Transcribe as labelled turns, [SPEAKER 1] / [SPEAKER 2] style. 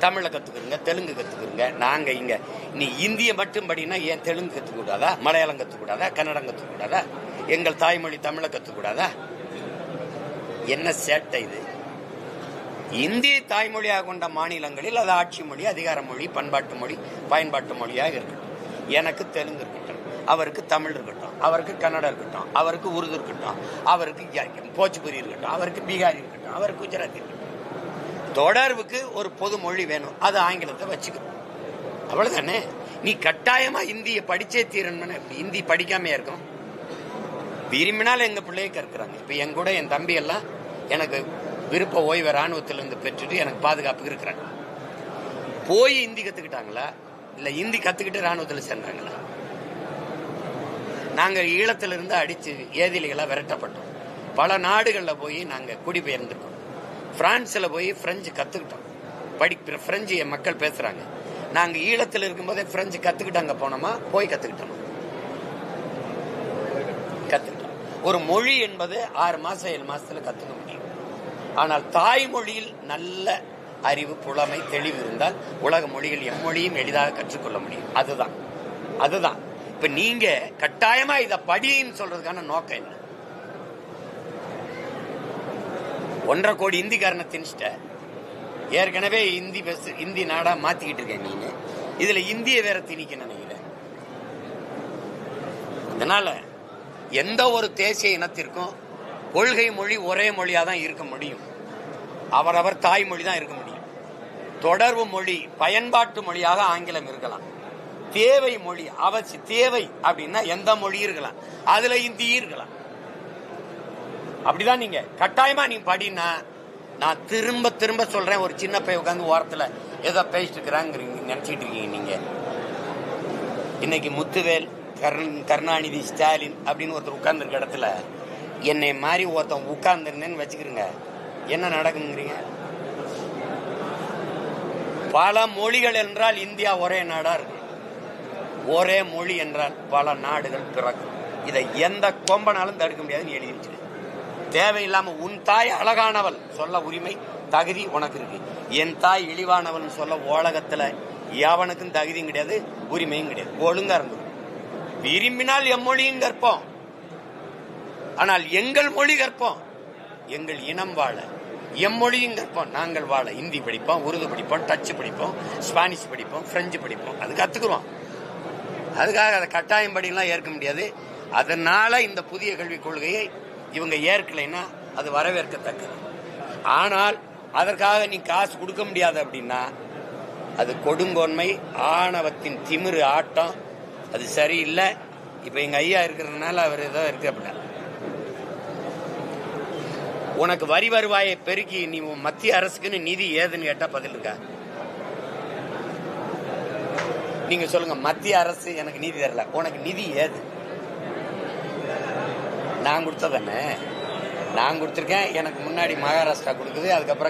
[SPEAKER 1] தமிழை கத்துக்கிறங்க தெலுங்கு கத்துக்கிறங்க நாங்க இங்க நீ இந்திய மட்டும் படினா ஏன் தெலுங்கு கத்துக்க கூடாதா மலையாளம் கத்துக்க கூடாதா கன்னடம் கத்துக்க கூடாதா எங்கள் தாய்மொழி தமிழை கத்துக்க கூடாதா என்ன சேட்டை இது? இந்திய தாய்மொழியாக கொண்ட மாநிலங்களில் அது ஆட்சி மொழி அதிகார மொழி பண்பாட்டு மொழி பயன்பாட்டு மொழியாக இருக்கட்டும். எனக்கு தெலுங்கு இருக்கட்டும். அவருக்கு தமிழ் இருக்கட்டும். அவருக்கு கன்னடம் இருக்கட்டும். அவருக்கு உருது இருக்கட்டும். அவருக்கு போச்சுபுரி இருக்கட்டும். அவருக்கு பீகாரி இருக்கட்டும். அவருக்கு குஜராத்தி இருக்கட்டும். தொடர்புக்கு ஒரு பொது மொழி வேணும். அது ஆங்கிலத்தை வச்சுக்கணும் அவ்வளவுதானே? நீ கட்டாயமா இந்திய படிச்சே தீரணும்னு இந்தி படிக்காம இருக்கும்? விரும்பினால் எங்க பிள்ளைய கற்கிறாங்க. இப்ப என் கூட என் தம்பி எல்லாம் எனக்கு விருப்ப ஓய்வை இராணுவத்திலிருந்து பெற்றுட்டு எனக்கு பாதுகாப்புக்கு இருக்கிறாங்க. போய் இந்தி கத்துக்கிட்டாங்களா? இல்ல இந்தி கத்துக்கிட்டு ராணுவத்தில் சேர்ந்தாங்களா? நாங்க ஈழத்திலிருந்து அடிச்சு ஏதிலிகளா விரட்டப்பட்டோம். பல நாடுகளில் போய் நாங்க குடிபெயர்ந்திருக்கோம். பிரான்ஸில் போய் ஃப்ரெஞ்சு கற்றுக்கிட்டோம் படிக்கிற ஃப்ரெஞ்சு என் மக்கள் பேசுகிறாங்க நாங்கள் ஈழத்தில் இருக்கும்போதே ஃப்ரெஞ்சு கத்துக்கிட்டு அங்கே போனோமா? போய் கற்றுக்கிட்டோம் கற்றுக்கிட்டோம் ஒரு மொழி என்பது ஆறு மாதம் ஏழு மாதத்தில் கற்றுக்க முடியும். ஆனால் தாய்மொழியில் நல்ல அறிவு புலமை தெளிவு இருந்தால் உலக மொழிகள் எம்மொழியும் எளிதாக கற்றுக்கொள்ள முடியும். அதுதான். அதுதான். இப்போ நீங்கள் கட்டாயமாக இதை படின்னு சொல்கிறதுக்கான நோக்கம் என்ன? ஒன்றரை கோடி இந்திக்காரனை திணிச்சிட்ட. ஏற்கனவே இந்தி பேசு இந்தி நாடா மாத்திக்கிட்டு இருக்கேன் நீங்க இதுல இந்திய வேற திணிக்க நினைக்கிறேன் அதனால எந்த ஒரு தேசிய இனத்திற்கும் கொள்கை மொழி ஒரே மொழியா தான் இருக்க முடியும். அவரவர் தாய்மொழி தான் இருக்க முடியும். தொடர்பு மொழி பயன்பாட்டு மொழியாக ஆங்கிலம் இருக்கலாம். தேவை மொழி அவசி தேவை அப்படின்னா எந்த மொழி இருக்கலாம். அதுல இந்தி இருக்கலாம். அப்படிதான் நீங்க. கட்டாயமா நீ படினா நான் திரும்ப திரும்ப சொல்றேன் ஒரு சின்ன பையன் உட்காந்து ஓரத்துல ஏதோ பேசிட்டு இருக்கிறாங்கிறீங்க நினைச்சிட்டு இருக்கீங்க நீங்க. இன்னைக்கு முத்துவேல் கருண் கருணாநிதி ஸ்டாலின் அப்படின்னு ஒருத்தர் உட்கார்ந்துருக்க இடத்துல என்னை மாதிரி ஒருத்தன் உட்கார்ந்துருந்தேன்னு வச்சுக்கிறீங்க என்ன நடக்குங்கிறீங்க? பல மொழிகள் என்றால் இந்தியா ஒரே நாடா இருக்கு. ஒரே மொழி என்றால் பல நாடுகள் பிறக்கும். இதை எந்த கொம்பனாலும் தடுக்க முடியாதுன்னு எழுதி தேவையில்லாம உன் தாய் அழகானவள். சொல்ல உரிமை தகுதி உனக்கு இருக்கு. என் தாய் இழிவானவள் சொல்ல உலகத்துல எவனுக்கும் தகுதியும் கிடையாது உரிமையும் கிடையாது. ஒழுங்கா இருந்தது விரும்பினால் எம்மொழியும் கற்போம். ஆனால் எங்கள் மொழி கற்போம். எங்கள் இனம் வாழ. எம்மொழியும் கற்போம். நாங்கள் வாழ. இந்தி படிப்போம் உருது படிப்போம் டச்சு படிப்போம் ஸ்பானிஷ் படிப்போம் பிரெஞ்சு படிப்போம். அது கத்துக்கிறோம். அதுக்காக அதை கட்டாயம் படிலாம் ஏற்க முடியாது. அதனால இந்த புதிய கல்விக் கொள்கையை இவங்க ஏற்கலைன்னா அது வரவேற்கத்தக்கது. ஆனால் அதற்காக நீ காசு கொடுக்க முடியாது அப்படின்னா அது கொடுங்கோன்மை ஆணவத்தின் திமிரு ஆட்டம் அது சரியில்லை. இப்ப எங்க ஐயா இருக்கிறதுனால அவர் ஏதோ இருக்கு அப்படின்னா. உனக்கு வரி வருவாயை பெருக்கி நீ உன் மத்திய அரசுக்குன்னு நிதி ஏதுன்னு கேட்டா பதில் இருக்கா? நீங்க சொல்லுங்க மத்திய அரசு எனக்கு நிதி தரல. உனக்கு நிதி ஏது? நான் கொடுத்ததானே நான் கொடுத்துருக்கேன் எனக்கு முன்னாடி மகாராஷ்டிரா கொடுக்குது அதுக்கப்புறம்